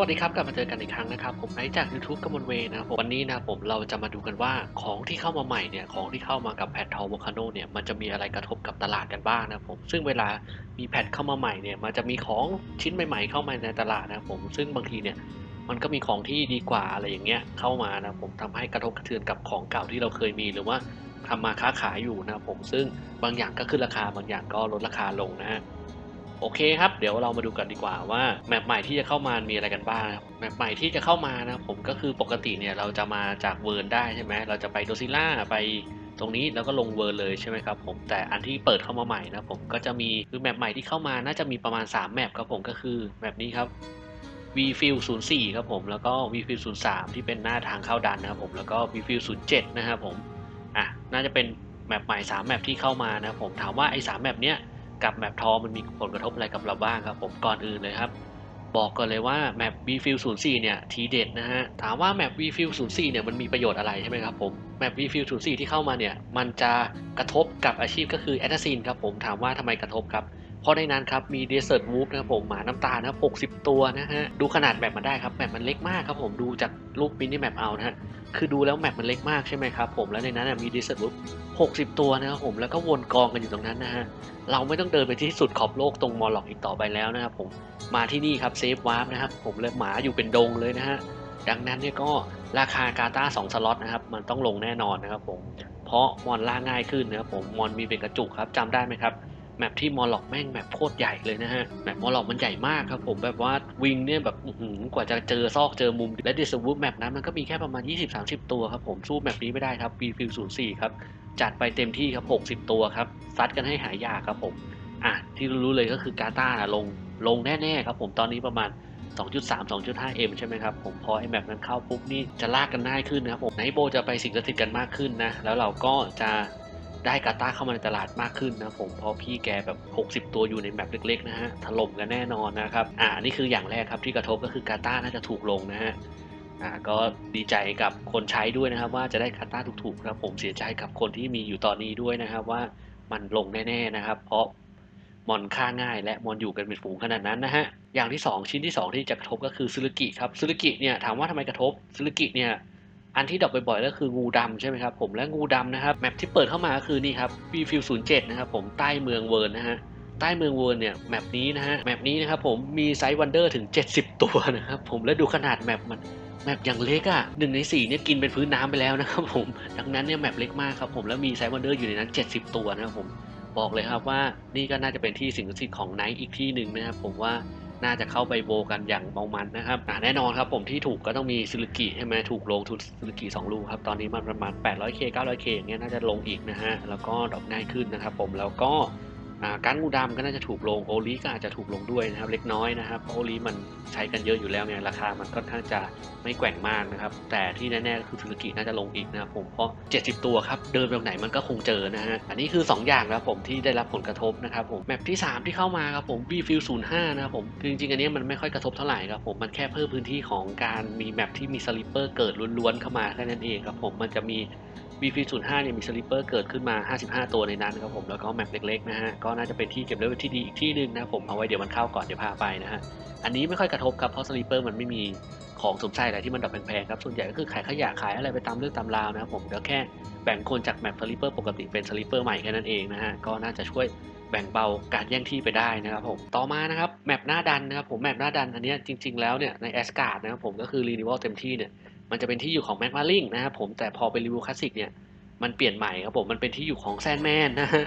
วัสดีครับกลับมาเจอกันอีกครั้งนะครับ ผมไอซ์จาก YouTube กมลเวนะครับผมวันนี้นะผมเราจะมาดูกันว่าของที่เข้ามาใหม่เนี่ยของที่เข้ามากับแพททอลโวคาโนเนี่ยมันจะมีอะไรกระทบกับตลาดกันบ้างนะครับผมซึ่งเวลามีแพทเข้ามาใหม่เนี่ยมันจะมีของชิ้นใหม่ ๆ เข้ามาในตลาดนะครับผมซึ่งบางทีเนี่ยมันก็มีของที่ดีกว่าอะไรอย่างเงี้ยเข้ามานะผมทำให้กระทบกระเทือนกับของเก่าที่เราเคยมีหรือว่าทำมาค้าขายอยู่นะครับผมซึ่งบางอย่างก็ขึ้นราคาบางอย่างก็ลดราคาลงนะฮะ โอเคครับ เดี๋ยวเรามาดูกันดีกว่าว่าแมปใหม่ที่จะเข้ามามีอะไรกันบ้างนะครับแมปใหม่ที่จะเข้ามานะผมก็คือปกติเนี่ยเราจะมาจากเวิร์นได้ใช่ไหมเราจะไปโดซิล่าไปตรงนี้แล้วก็ลงเวิร์นเลยใช่ไหมครับผมแต่อันที่เปิดเข้ามาใหม่นะผมก็จะมีคือแมปใหม่ที่เข้ามาน่าจะมีประมาณ 3 แมปครับผมก็คือแมปนี้ครับ v f i l 04 ครับผมแล้วก็ v f i l 03 ที่เป็นหน้าทางเข้าดันนะครับผมแล้วก็ v f i l 07 นะครับผมอะน่าจะเป็นแมปใหม่ 3 แมปที่เข้ามานะผมถามว่าไอ้3แมปเนี้ย กับแมปทอมันมีผลกระทบอะไรกับเราบ้างครับผมก่อนอื่นเลยครับ บอกก่อนเลยว่าแมป v f i l 04 เนี่ยทีเด็ดนะฮะถามว่าแมป v f i l 04 เนี่ยมันมีประโยชน์อะไรใช่ไหมครับผมแมป v f i l 04 ที่เข้ามาเนี่ยมันจะกระทบกับอาชีพก็คือ a อ a s s i n ครับผมถามว่าทำไมกระทบครับเพราะในนั้นครับมี Desert Wolf นะครับผมหมาน้ำตาลนะ60 ตัวนะฮะดูขนาดแมปมันได้ครับแมปมันเล็กมากครับผมดูจากรูปมินิแมปเอานะฮะคือดูแล้วแมปมันเล็กมากใช่ไหมครับผมแล้วในนั้นมี Desert Wolf 60 ตัวนะครับผมแล้วก็วนกองกันอยู่ตรงนั้นนะฮะเราไม่ต้องเดินไปที่สุดขอบโลกตรงมอลล็อกอีกต่อไปแล้วนะครับผมมาที่นี่ครับเซฟวาร์ปนะครับผมเลยหมาอยู่เป็นดงเลยนะฮะดังนั้นเนี่ยก็ราคากาตา2สล็อตนะครับมันต้องลงแน่นอนนะครับผมเพราะมอนล่าง่ายขึ้นนะครับผมมอนมีเป็นกระจุกครับจำได้ไหมครับแมปที่มอลล็อกแม่งแมปโคตรใหญ่เลยนะฮะแมปมอลล็อกมันใหญ่มากครับผมแบบว่าวิงเนี่ยแบบกว่าจะเจอซอกเจอมุมและดิสวูฟแมปนั้นมันก็มีแค่ประมาณ 20-30 ตัวครับผมสู้แมปนี้ไม่ได้ครับ v f i l 04ครับ จัดไปเต็มที่ครับ 60 ตัวครับซัดกันให้หายากครับผมอะที่รู้เลยก็คือกาตาร์นะลงลงแน่ๆครับผมตอนนี้ประมาณ 2.3 2.5 m ใช่ไหมครับผมพอไอ้แมปนั้นเข้าปุ๊บนี่จะลากกันง่ายขึ้นนะครับผมไนโบจะไปสิงสถิตกันมากขึ้นนะ แล้วเราก็จะได้กาตาเข้ามาในตลาดมากขึ้นนะผมเพราะพี่แกแบบ 60 ตัวอยู่ในแมปเล็กๆนะฮะถล่มกันแน่นอนนะครับอ่านี่คืออย่างแรกครับที่กระทบก็คือกาตาน่าจะถูกลงนะฮะ อ่าก็ดีใจกับคนใช้ด้วยนะครับ ว่าจะได้คาต้าถูกๆครับผมเสียใจกับคนที่มีอยู่ตอนนี้ด้วยนะครับ ว่ามันลงแน่ๆนะครับ เพราะมอนฆ่าง่ายและมอนอยู่กันเป็นฝูงขนาดนั้นนะฮะอย่างที่ 2 ชิ้นที่ 2 ที่จะกระทบก็คือซึรุกิครับซึรุกิเนี่ยถามว่าทำไมกระทบซึรุกิเนี่ยอันที่ดอกบ่อยๆก็คืองูดำใช่ไหมครับผมและงูดำนะครับแมปที่เปิดเข้ามาก็คือนี่ครับ v f i l 07นะครับผมใต้เมืองเวิร์นนะฮะใต้เมืองเวิร์นเนี่ยแมปนี้นะฮะแมปนี้นะครับผมมีไซส์วันเดอร์ถึง 70 ตัวนะครับผมและดูขนาดแมปมัน แมปอย่างเล็กอะ่ะหนึ่งในสี่เนี่ยกินเป็นพื้นน้ำไปแล้วนะครับผมดังนั้นเนี่ยแมปเล็กมากครับผมแล้วมีไซวันเดอร์อยู่ในนั้น 70 ตัวนะครับผมบอกเลยครับว่านี่ก็น่าจะเป็นที่สิ่งศักดิ์สิทธิ์ของไนท์อีกที่หนึ่งนะครับผมว่าน่าจะเข้าไปโบกันอย่างเมามันนะครับแน่นอนครับผมที่ถูกก็ต้องมีซิลิกิใช่ไหมถูกลงทุนซิลิกิ2ลูกครับ ตอนนี้มันประมาณ 800k 900k อย่างเงี้ยน่าจะลงอีกนะฮะ แล้วก็ดอกง่ายขึ้นนะครับผมแล้วก็ การงูดำก็น่าจะถูกลงโอลีก็อาจจะถูกลงด้วยนะครับ เล็กน้อยนะครับเพราะโอลีมันใช้กันเยอะอยู่แล้วไงราคามันค่อนข้างจะไม่แกว่งมากนะครับ แต่ที่แน่ๆก็คือซูซูกิน่าจะลงอีกนะครับผมเพราะ 70 ตัวครับ เดินไปตรงไหนมันก็คงเจอนะฮะอันนี้คือ 2 อย่างนะครับผมที่ได้รับผลกระทบนะครับผมแมปที่ 3 ที่เข้ามาครับผม v f i l 05นะครับผมคือจริงๆ อันนี้มันไม่ค่อยกระทบเท่าไหร่ครับผมมันแค่เพิ่มพื้นที่ของการมีแมปที่มีสลิปเปอร์เกิดล้วนๆเข้ามาแค่นั้นเองครับผมมันจะมี v p 0 5 เนี่ยมีสลิปเปอร์เกิดขึ้นมา 55 ตัวในนั้นครับผม แล้วก็แมปเล็กๆนะฮะ ก็น่าจะเป็นที่เก็บเลเวลที่ดีอีกที่หนึ่งนะผม เอาไว้เดี๋ยวมันเข้าก่อนเดี๋ยวพาไปนะฮะ อันนี้ไม่ค่อยกระทบครับ เพราะสลิปเปอร์มันไม่มีของสมใช่อะไรที่มันดอกแพงๆครับ ส่วนใหญ่ก็คือขายขยะขายอะไรไปตามเรื่องตามราวนะครับผมเดี๋ยวแค่แบ่งคนจากแมปสลิปเปอร์ปกติเป็นสลิปเปอร์ใหม่แค่นั้นเองนะฮะ ก็น่าจะช่วย แบ่งเบาการแย่งที่ไปได้นะครับผมต่อมานะครับแมปหน้าดันนะครับผมแมปหน้าดันอันนี้จริง ๆแล้วเนี่ยในแอสการ์ดนะครับผมก็คือรีนิว a l เต็มที่เนี่ยมันจะเป็นที่อยู่ของแมกมาลิงนะครับผมแต่พอเป็นรีวิวคลาสสิกเนี่ยมันเปลี่ยนใหม่ครับผมมันเป็นที่อยู่ของแซนแมนนะฮะ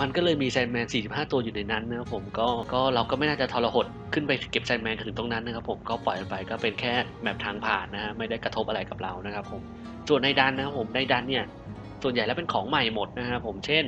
มันก็เลยมีแซนแมน 45 ตัวอยู่ในนั้นนะครับผมก็ก็เราก็ไม่น่าจะทรหดขึ้นไปเก็บแซนแมนถึงตรงนั้นนะครับผมก็ปล่อยไปก็เป็นแค่แมปทางผ่านนะฮะไม่ได้กระทบอะไรกับเรานะครับผมส่วนในดันนะครับผมในดันเนี่ยส่วนใหญ่แล้วเป็นของใหม่หมดนะครับผมเช่น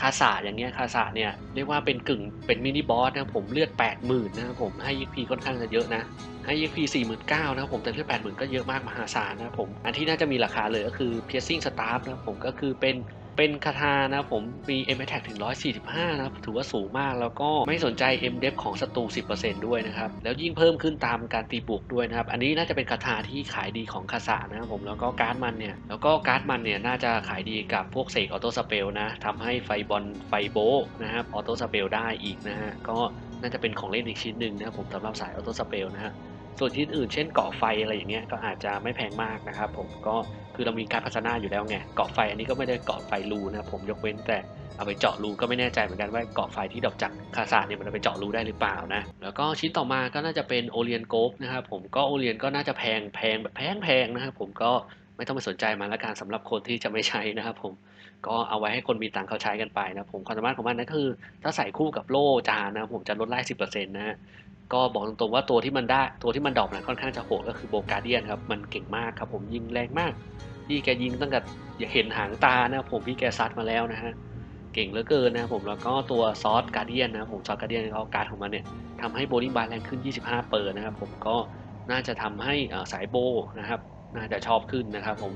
คาสาอย่างเงี้ยคาสาเนี่ยเรียกว่าเป็นกึ่งเป็นมินิบอสนะผมเลือด 80,000นะครับผมให้ยีพีค่อนข้างจะเยอะนะให้ EXP 49,000นะครับผมแต่เลือด 80,000 ก็เยอะมากมหาศาลนะครับผมอันที่น่าจะมีราคาเลยก็คือ Piercing Staff นะครับผมก็คือเป็น เป็นคาถานะผมมี M Attack ถึง 145 นะครับ ถือว่าสูงมากแล้วก็ไม่สนใจ M Def ของศัตรู 10%ด้วยนะครับ แล้วยิ่งเพิ่มขึ้นตามการตีบวกด้วยนะครับ อันนี้น่าจะเป็นคาถาที่ขายดีของคาสานะครับผมแล้วก็การ์ดมันเนี่ย แล้วก็การ์ดมันเนี่ย น่าจะขายดีกับพวกเสกออโต้สเปลนะทำให้ไฟบอลไฟโบนะครับออโต้สเปลได้อีกนะฮะก็น่าจะเป็นของเล่นอีกชิ้นหนึ่งนะครับผมสำหรับสายออโต้สเปลนะฮะ ส่วนชิ้นอื่นเช่นเกาะไฟอะไรอย่างเงี้ยก็อาจจะไม่แพงมากนะครับผมก็คือเรามีการพัฒนาอยู่แล้วไงเกาะไฟอันนี้ก็ไม่ได้เกาะไฟรูนะผมยกเว้นแต่เอาไปเจาะรูก็ไม่แน่ใจเหมือนกันว่าเกาะไฟที่ดอกจักรคาซาเนี่ยมันเอาไปเจาะรูได้หรือเปล่านะแล้วก็ชิ้นต่อมาก็น่าจะเป็นโอเลียนโกฟนะครับผมก็โอเลียนก็น่าจะแพงแพงแบบแพงแพงนะครับผมก็ ไม่ต้องไปสนใจมันละกันสำหรับคนที่จะไม่ใช้นะครับผมก็เอาไว้ให้คนมีตังค์เขาใช้กันไปนะผมความสามารถของมันนั่นคือ ถ้าใส่คู่กับโล่จานนะผมจะลดไล่สิบเปอร์เซ็นต์นะก็บอกตรงๆว่าตัวที่มันได้ตัวที่มันดรอปนะค่อนข้างจะโหดก็คือโบกาเดียนครับมันเก่งมากครับผมยิงแรงมากพี่แกยิงตั้งแต่เห็นหางตานะครับผมพี่แกซัดมาแล้วนะฮะเก่งเหลือเกินนะครับผมแล้วก็ตัวซอสการเดียนนะครับผมซอสการเดียนเขาการของมันเนี่ยทำให้โบลิ่งบาร์แรงขึ้น 25 เปอร์นะครับผมก็น่าจะทำให้อ่อสายโบนะครับ น่าจะชอบขึ้นนะครับผม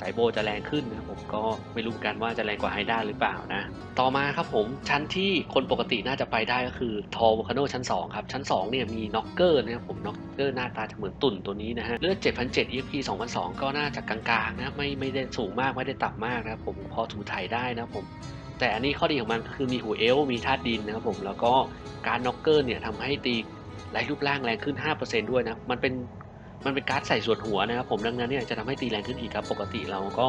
สายโบจะแรงขึ้นนะผมก็ไม่รู้กันว่าจะแรงกว่าไฮด้าหรือเปล่านะ ต่อมาครับผมชั้นที่คนปกติน่าจะไปได้ก็คือทอวคาโนชั้น 2 ครับ ชั้น 2 เนี่ยมีน็อกเกอร์นะครับผมน็อกเกอร์หน้าตาจะเหมือนตุ่นตัวนี้นะฮะเลือด7,007 EXP 2002 ก็น่าจะกลางๆนะไม่ไม่ได้สูงมากไม่ได้ต่ำมากนะครับผมพอถูถ่ายได้นะผมแต่อันนี้ข้อดีของมันก็คือมีหูเอลมีธาตุดินนะครับผมแล้วก็การน็อกเกอร์เนี่ยทำให้ตีไร้รูปร่างแรงขึ้น 5%ด้วยนะ มันเป็น มันเป็นการ์ดใส่ส่วนหัวนะครับผมดังนั้นเนี่ยจะทำให้ตีแรงขึ้นอีกครับปกติเราก็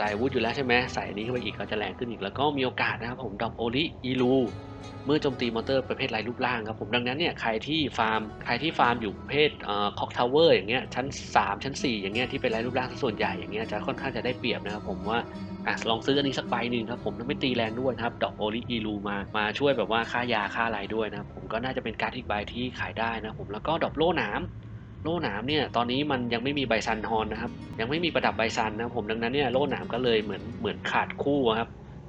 จ่ายวุธอยู่แล้วใช่ไหมใส่นี้เข้าไปอีกก็จะแรงขึ้นอีกแล้วก็มีโอกาสนะครับผมดอกโอลิอีลูเมื่อโจมตีมอนเตอร์ประเภทไร้รูปร่างครับผมดังนั้นเนี่ยใครที่ฟาร์มใครที่ฟาร์มอยู่ประเภทเอ่อคอกทาวเวอร์อย่างเงี้ยชั้น 3 ชั้น 4 อย่างเงี้ยที่เป็นไร้รูปร่างส่วนใหญ่อย่างเงี้ยจะค่อนข้างจะได้เปรียบนะครับผมว่าอะลองซื้ออันนี้สักใบหนึ่งครับผมแล้วไม่ตีแรงด้วยนะครับดอกโอลิอีลูมามาช่วยแบบว่าค่ายาค่าอะไรด้วยนะครับผมก็น่าจะเป็นการดอีกใบที่ขายได้นะผมแล้วก็ดอกโล่หนาม โล่หนามเนี่ยตอนนี้มันยังไม่มีใบซันฮอนนะครับ ยังไม่มีประดับใบซันนะผมดังนั้นเนี่ยโล่หนามก็เลยเหมือนเหมือนขาดคู่ครับ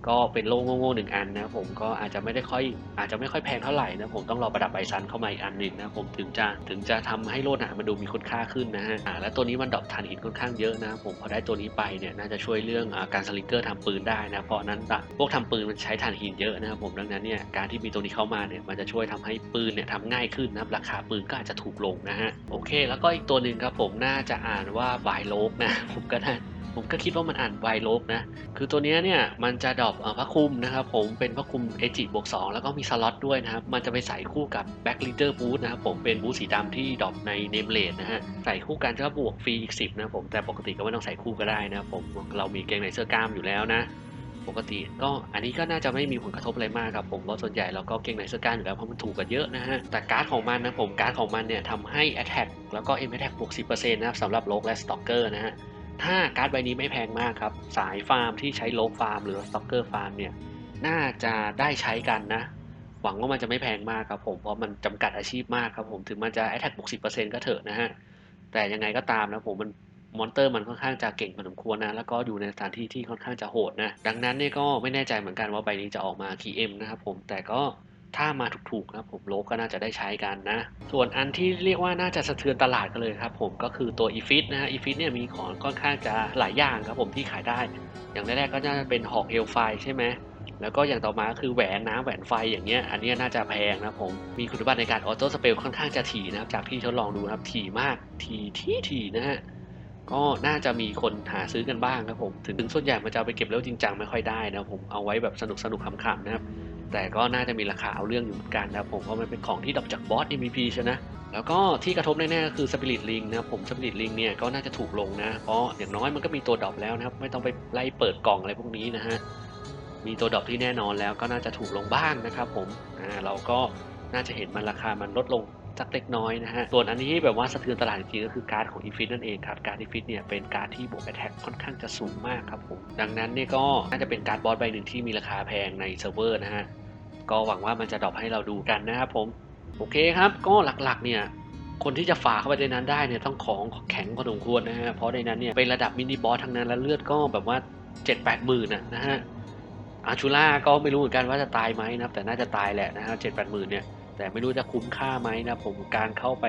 ก็เป็นโล่โง่ๆหนึ่งอันนะผมก็อาจจะไม่ได้ค่อยอาจจะไม่ค่อยแพงเท่าไหร่นะผมต้องรอประดับใบซันเข้ามาอีกอันหนึ่งนะผมถึงจะถึงจะทำให้โล่หนามันดูมีคุณค่าขึ้นนะฮะและตัวนี้มันดอกทานหินค่อนข้างเยอะนะผมพอได้ตัวนี้ไปเนี่ยน่าจะช่วยเรื่องอการสลิงเกอร์ทำปืนได้นะเพราะนั้นพวกทำปืนมันใช้ถ่านหินเยอะนะครับผมดังนั้นเนี่ยการที่มีตัวนี้เข้ามาเนี่ยมันจะช่วยทำให้ปืนเนี่ยทำง่ายขึ้นนะราคาปืนก็อาจจะถูกลงนะฮะโอเค แล้วก็อีกตัวหนึ่งครับผมน่าจะอ่านว่าไวโลกนะผมก็ได้ ผมก็คิดว่ามันอ่านไวโลกนะ คือตัวนี้เนี่ยมันจะดรอปพระคุมนะครับผมเป็นพระคุมเอจิบวก2แล้วก็มีสล็อตด้วยนะครับ มันจะไปใส่คู่กับแบ็กลิเตอร์บูทนะครับผมเป็นบูทสีดำที่ดรอปในเนมเลดนะฮะ ใส่คู่กันก็บวกฟรีอีก10นะครับผม แต่ปกติก็ไม่ต้องใส่คู่ก็ได้นะครับผม เรามีเกงในเสื้อกล้ามอยู่แล้วนะปกติก็อันนี้ก็น่าจะไม่มีผลกระทบอะไรมากครับผมเพราะส่วนใหญ่เราก็เก่งในเสื้อกล้ามอยู่แล้วเพราะมันถูกกันเยอะนะฮะ แต่การ์ดของมันนะผมการ์ดของมันเนี่ยทำให้ Attack แล้วก็ M Attack บวก 10%นะครับสำหรับโลกและสตอกเกอร์นะฮะ ถ้าการ์ดใบนี้ไม่แพงมากครับ สายฟาร์มที่ใช้โลกฟาร์มหรือสต็อกเกอร์ฟาร์มเนี่ย น่าจะได้ใช้กันนะ หวังว่ามันจะไม่แพงมากครับผม เพราะมันจำกัดอาชีพมากครับผม ถึงมันจะ Attack บวก10%ก็เถอะนะฮะ แต่ยังไงก็ตามนะผมมันมอนเตอร์มันค่อนข้างจะเก่งพอสมควรนะ แล้วก็อยู่ในสถานที่ที่ค่อนข้างจะโหดนะ ดังนั้นเนี่ยก็ไม่แน่ใจเหมือนกันว่าใบนี้จะออกมากี่เอ็มนะครับผม แต่ก็ ถ้ามาถูกๆนะผมโลกก็น่าจะได้ใช้กันนะ ส่วนอันที่เรียกว่าน่าจะสะเทือนตลาดกันเลยครับผมก็คือตัว e f i t นะฮะ e f i t เนี่ยมีของค่อนข้างจะหลายอย่างครับผมที่ขายได้ อย่างแรกๆก็น่าจะเป็นหอกเฮลไฟใช่ไหมแล้วก็อย่างต่อมาก็คือแหวนน้ำแหวนไฟอย่างเงี้ยอันนี้น่าจะแพงนะผมมีคุณสมบัติในการออโต้สเปลค่อนข้างจะถี่นะครับจากที่ทดลองดูนะครับถี่มากถี่ที่ถี่นะฮะก็น่าจะมีคนหาซื้อกันบ้างครับผม ถึงถึงส่วนใหญ่มันจะเอาไปเก็บแล้วจริงจังไม่ค่อยได้นะผมเอาไว้แบบสนุกสนุกขำๆนะครับ แต่ก็น่าจะมีราคาเอาเรื่องอยู่เหมือนกันนะผมเพราะมันเป็นของที่ดรอปจากบอส MVP ใช่นะ แล้วก็ที่กระทบแน่ๆก็คือ Spirit Ring นะผม Spirit Ring เนี่ยก็น่าจะถูกลงนะ เพราะอย่างน้อยมันก็มีตัวดรอปแล้วนะครับ ไม่ต้องไปไล่เปิดกล่องอะไรพวกนี้นะฮะมีตัวดรอปที่แน่นอนแล้วก็น่าจะถูกลงบ้างนะครับผมอ่าเราก็น่าจะเห็นมันราคามันลดลง สักเล็กน้อยนะฮะ ส่วนอันนี้แบบว่าสะเทือนตลาดจริงๆก็คือการ์ดของอีฟิตนั่นเองครับ การ์ดอีฟิตเนี่ยเป็นการ์ดที่บวกแอทแทกค่อนข้างจะสูงมากครับผม ดังนั้นเนี่ยก็น่าจะเป็นการ์ดบอสใบหนึ่งที่มีราคาแพงในเซิร์ฟเวอร์นะฮะ ก็หวังว่ามันจะดรอปให้เราดูกันนะครับผม โอเคครับ ก็หลักๆเนี่ยคนที่จะฝ่าเข้าไปในนั้นได้เนี่ยต้องของแข็งพอสมควรนะฮะ เพราะในนั้นเนี่ยเป็นระดับมินิบอสทั้งนั้นแล้วเลือดก็แบบว่า7 8 0 0 0 0นะนนะฮะอาชูล่าก็ไม่รู้เหมือนกันว่าจะตายไหมนะแต่น่าจะตายแหละนะฮะเจ็ดแปดหมื่นเนี่ย แต่ไม่รู้จะคุ้มค่าไหมนะผมการเข้าไป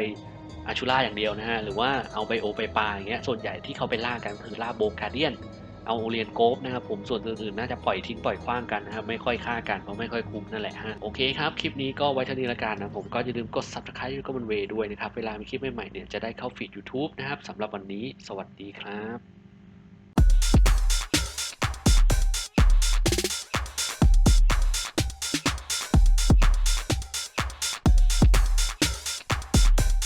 อาชูล่าอย่างเดียวนะฮะหรือว่าเอาไปโอไปปลาอย่างเงี้ยส่วนใหญ่ที่เขาไปล่ากันคือล่าโบกาเดียน เอาเรียนโกฟนะครับผมส่วนอื่นๆน่าจะปล่อยทิ้งปล่อยขว้างกันนะครับไม่ค่อยฆ่ากันเพราะไม่ค่อยคุ้มนั่นแหละฮะโอเคครับคลิปนี้ก็ไว้เท่านี้ละกันนะผมก็อย่าลืมกด subscribe ก็มันเวด้วยนะครับเวลามีคลิปใหม่ๆเนี่ยจะได้เข้าฟีด YouTube นะครับสำหรับวันนี้ สวัสดีครับ